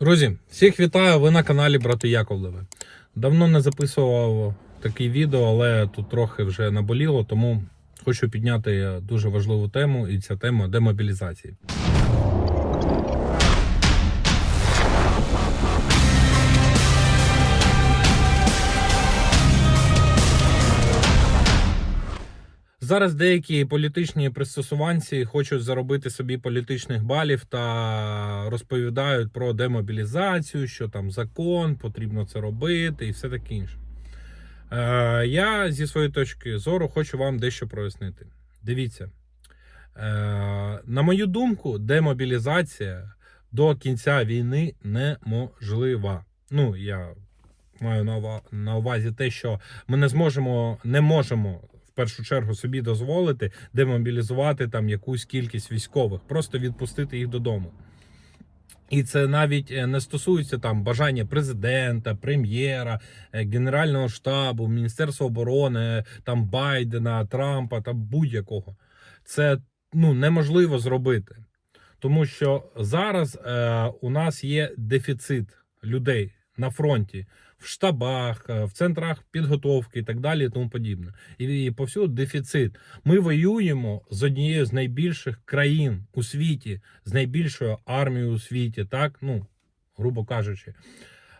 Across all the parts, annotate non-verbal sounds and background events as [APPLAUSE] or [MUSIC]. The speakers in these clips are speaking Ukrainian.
Друзі, всіх вітаю! Ви на каналі Брати Яковлеви. Давно не записував такі відео, але тут трохи вже наболіло, тому хочу підняти дуже важливу тему, і ця тема демобілізації. Зараз деякі політичні пристосуванці хочуть заробити собі політичних балів та розповідають про демобілізацію, що там закон, потрібно це робити і все таке інше. Е, я зі своєї точки зору хочу вам дещо прояснити. Дивіться, е, на мою думку, демобілізація до кінця війни неможлива. Ну, я маю на увазі те, що ми не зможемо, не можемо першу чергу собі дозволити демобілізувати там якусь кількість військових, просто відпустити їх додому. І це навіть е, не стосується там бажання президента, прем'єра, е, генерального штабу, міністерства оборони, там Байдена, Трампа та будь-якого. Це ну неможливо зробити, тому що зараз е, у нас є дефіцит людей на фронті, в штабах, е, в центрах підготовки і так далі, і тому подібне. І, і повсюду дефіцит. Ми воюємо з однією з найбільших країн у світі, з найбільшою армією у світі, так ну грубо кажучи.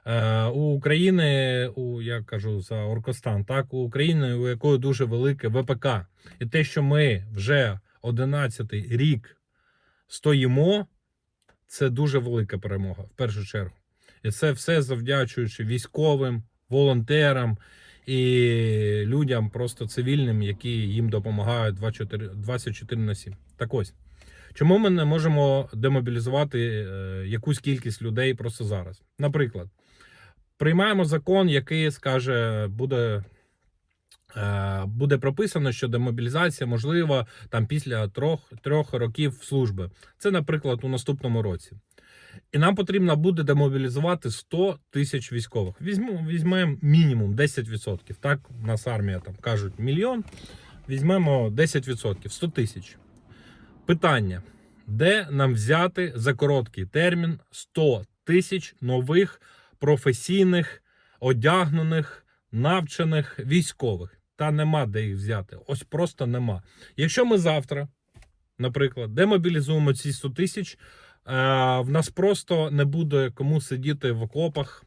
Е, у України, у я кажу за Оркостан, так у України, у якої дуже велике ВПК, і те, що ми вже 11-й рік стоїмо, це дуже велика перемога в першу чергу. І це все завдячуючи військовим, волонтерам і людям, просто цивільним, які їм допомагають 24, 24 на 7. Так ось. Чому ми не можемо демобілізувати е, якусь кількість людей просто зараз? Наприклад, приймаємо закон, який скаже, буде. е, Буде прописано, що демобілізація можлива там після трьох, трьох років служби. Це, наприклад, у наступному році. І нам потрібно буде демобілізувати 100 тисяч військових. Візьмемо, мінімум 10%. Так, у нас армія там кажуть мільйон. Візьмемо 10%, 100 тисяч. Питання: де нам взяти за короткий термін 100 тисяч нових професійних, одягнених, навчених військових? Та нема де їх взяти. Ось просто нема. Якщо ми завтра, наприклад, демобілізуємо ці 100 тисяч, в нас просто не буде кому сидіти в окопах.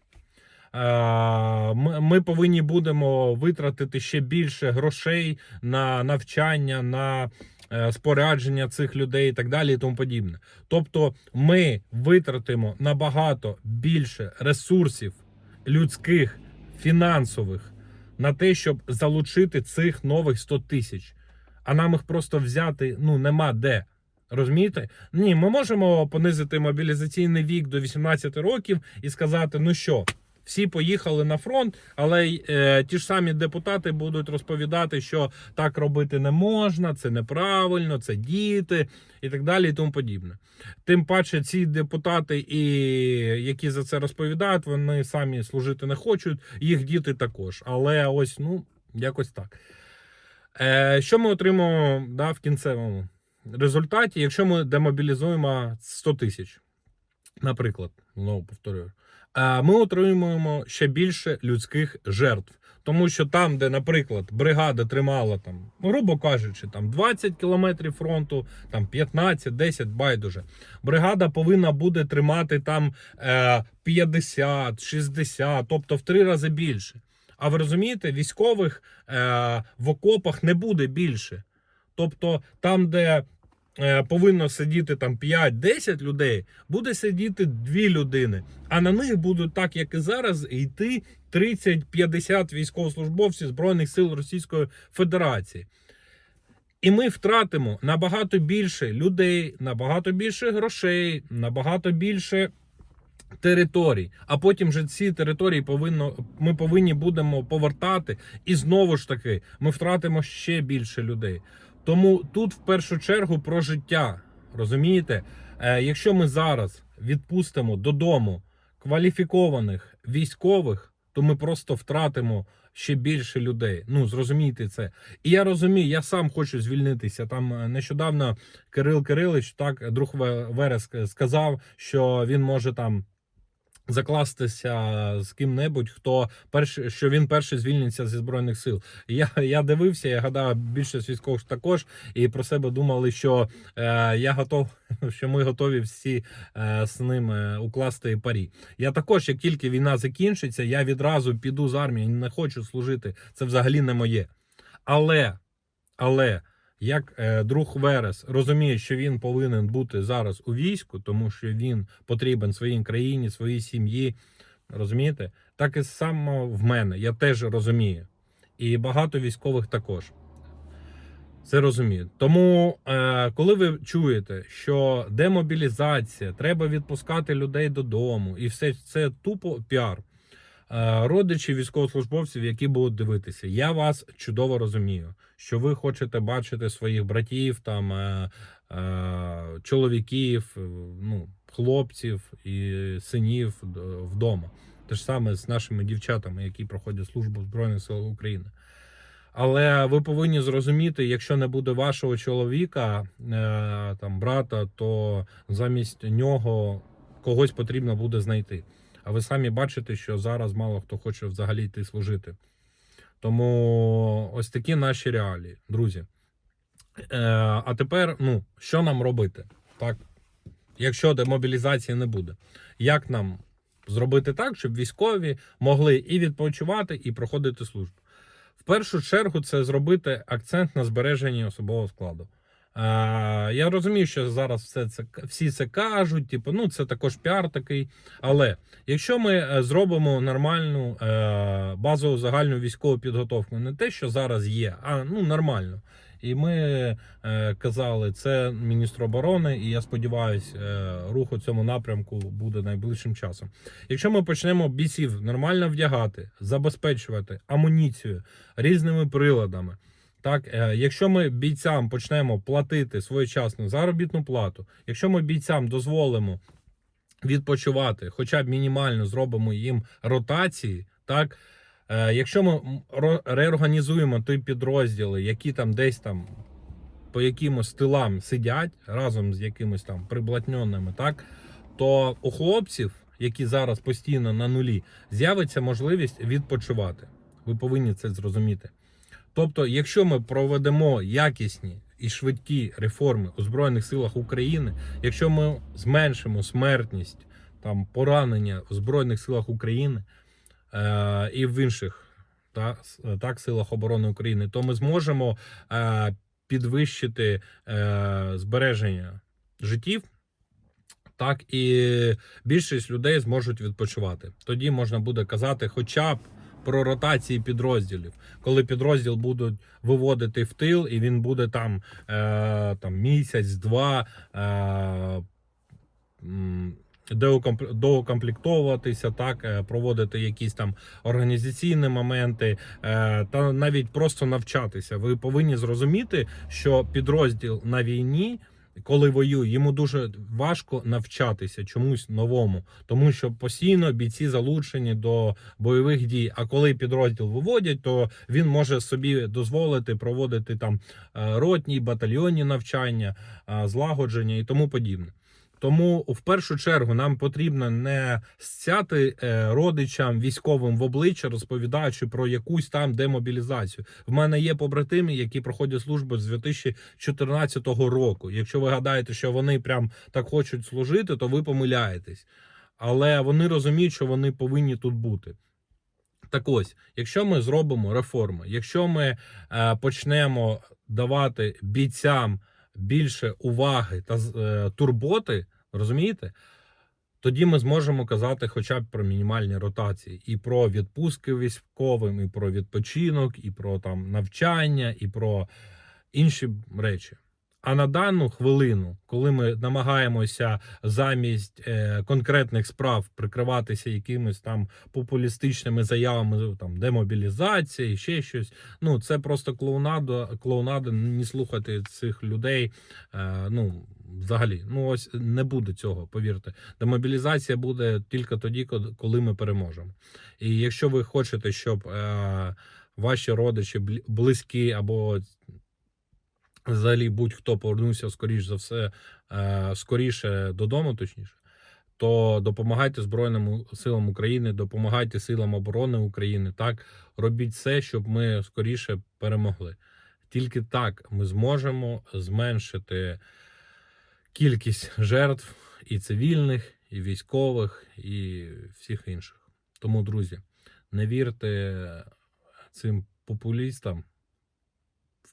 Е, Ми, ми повинні будемо витратити ще більше грошей на навчання, на е, спорядження цих людей і так далі, і тому подібне. Тобто, ми витратимо набагато більше ресурсів людських, фінансових на те, щоб залучити цих нових 100 тисяч. А нам їх просто взяти ну нема де. Розумієте? Ні, ми можемо понизити мобілізаційний вік до 18 років і сказати: ну що, всі поїхали на фронт, але е, ті ж самі депутати будуть розповідати, що так робити не можна, це неправильно, це діти і так далі, і тому подібне. Тим паче, ці депутати, і які за це розповідають, вони самі служити не хочуть, їх діти також. Але ось ну якось так. Е, що ми отримаємо да, в кінцевому результаті, якщо ми демобілізуємо 100 тисяч, наприклад, знову повторюю, е, ми отримуємо ще більше людських жертв. Тому що там, де, наприклад, бригада тримала там, грубо кажучи, там 20 кілометрів фронту, там 15, 10, байдуже. Бригада повинна буде тримати там е, 50, 60, тобто в три рази більше. А ви розумієте, військових е, в окопах не буде більше. Тобто, там, де е, повинно сидіти там 5-10 людей, буде сидіти 2 людини. А на них будуть, так як і зараз, йти 30-50 військовослужбовців Збройних сил Російської Федерації. І ми втратимо набагато більше людей, набагато більше грошей, набагато більше територій. А потім же ці території повинно, ми повинні будемо повертати. І знову ж таки, ми втратимо ще більше людей. Тому тут в першу чергу про життя. Розумієте? Е, якщо ми зараз відпустимо додому кваліфікованих військових, то ми просто втратимо ще більше людей. Ну зрозумійте це. І я розумію, я сам хочу звільнитися. Там е, нещодавно Кирил Кирилич, так друг Ве- Верес сказав, що він може там Закластися з ким-небудь, хто перший, що він перший звільниться зі збройних сил. Я я дивився, я гадаю, більшість військових також і про себе думали, що е, я готов, [LAUGHS] що ми готові всі е, з ним е, укласти парі. Я також, як тільки війна закінчиться, я відразу піду з армії, не хочу служити. Це взагалі не моє. Але, але як е, друг Верес розуміє, що він повинен бути зараз у війську, тому що він потрібен своїй країні, своїй сім'ї. Розумієте? Так і само в мене. Я теж розумію. І багато військових також. Це розуміють. Тому, е, коли ви чуєте, що демобілізація, треба відпускати людей додому, і все це тупо піар. Е, родичі військовослужбовців, які будуть дивитися, я вас чудово розумію, що ви хочете бачити своїх братів, там е, е, чоловіків, ну, хлопців і синів вдома. Те ж саме з нашими дівчатами, які проходять службу Збройних силах України. Але ви повинні зрозуміти, якщо не буде вашого чоловіка, там брата, то замість нього когось потрібно буде знайти. А ви самі бачите, що зараз мало хто хоче взагалі йти служити. Тому ось такі наші реалії, друзі. Е, а тепер, ну, що нам робити? Так? Якщо демобілізації не буде, як нам зробити так, щоб військові могли і відпочивати, і проходити службу? В першу чергу це зробити акцент на збереженні особового складу. Я розумію, що зараз все це всі це кажуть, типу, ну це також піар такий. Але якщо ми е, зробимо нормальну е, базову загальну військову підготовку, не те, що зараз є, а ну нормально. І ми е, казали, це міністр оборони, і я сподіваюся, рух у цьому напрямку буде найближчим часом. Якщо ми почнемо бійців нормально вдягати, забезпечувати амуніцію різними приладами. Так, е, якщо ми бійцям почнемо платити своєчасну заробітну плату, якщо ми бійцям дозволимо відпочивати, хоча б мінімально зробимо їм ротації, так. Е, Якщо ми реорганізуємо ті підрозділи, які там десь там по якимось тилам сидять разом з якимось там приблатненими, так то у хлопців, які зараз постійно на нулі, з'явиться можливість відпочивати. Ви повинні це зрозуміти. Тобто, якщо ми проведемо якісні і швидкі реформи у Збройних силах України, якщо ми зменшимо смертність там поранення у Збройних силах України е, і в інших та, так, силах оборони України, то ми зможемо е, підвищити е, збереження життів. Так і більшість людей зможуть відпочивати. Тоді можна буде казати, хоча б про ротації підрозділів, коли підрозділ будуть виводити в тил, і він буде там, е, там місяць-два. Е, доукомплектовуватися, так, е, проводити якісь там організаційні моменти, е, та навіть просто навчатися. Ви повинні зрозуміти, що підрозділ на війні. Коли воює, йому дуже важко навчатися чомусь новому, тому що постійно бійці залучені до бойових дій. А коли підрозділ виводять, то він може собі дозволити проводити там е, ротні, батальйонні навчання, е, злагодження і тому подібне. Тому в першу чергу нам потрібно не стяти е, родичам військовим в обличчя, розповідаючи про якусь там демобілізацію. В мене є побратими, які проходять службу з 2014 року. Якщо ви гадаєте, що вони прям так хочуть служити, то ви помиляєтесь. Але вони розуміють, що вони повинні тут бути. Так ось, якщо ми зробимо реформи, якщо ми е, почнемо давати бійцям більше уваги та е, турботи, розумієте? Тоді ми зможемо казати хоча б про мінімальні ротації, і про відпустки військовим, і про відпочинок, і про там навчання, і про інші речі. А на дану хвилину, коли ми намагаємося замість е, конкретних справ прикриватися якимись там популістичними заявами, там демобілізації, ще щось. Ну це просто клоунада, клоунада. Не слухати цих людей. Е, ну взагалі, ну ось не буде цього. Повірте, демобілізація буде тільки тоді, коли ми переможемо. І якщо ви хочете, щоб е, ваші родичі близькі або взагалі будь-хто повернувся скоріш за все, е, скоріше додому, точніше, то допомагайте Збройним силам України, допомагайте силам оборони України. Так робіть все, щоб ми скоріше перемогли. Тільки так ми зможемо зменшити кількість жертв і цивільних, і військових, і всіх інших. Тому, друзі, не вірте цим популістам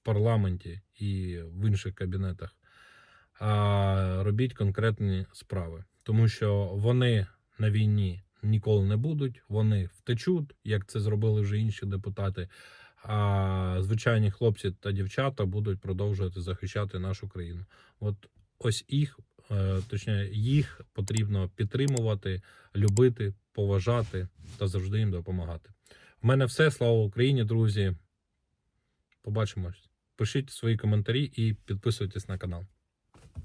парламенті і в інших кабінетах, а робіть конкретні справи, тому що вони на війні ніколи не будуть, вони втечуть, як це зробили вже інші депутати. А звичайні хлопці та дівчата будуть продовжувати захищати нашу країну. От ось їх, е, точніше, їх потрібно підтримувати, любити, поважати та завжди їм допомагати. В мене все. Слава Україні, друзі. Побачимось. Пишіть свої коментарі і підписуйтесь на канал.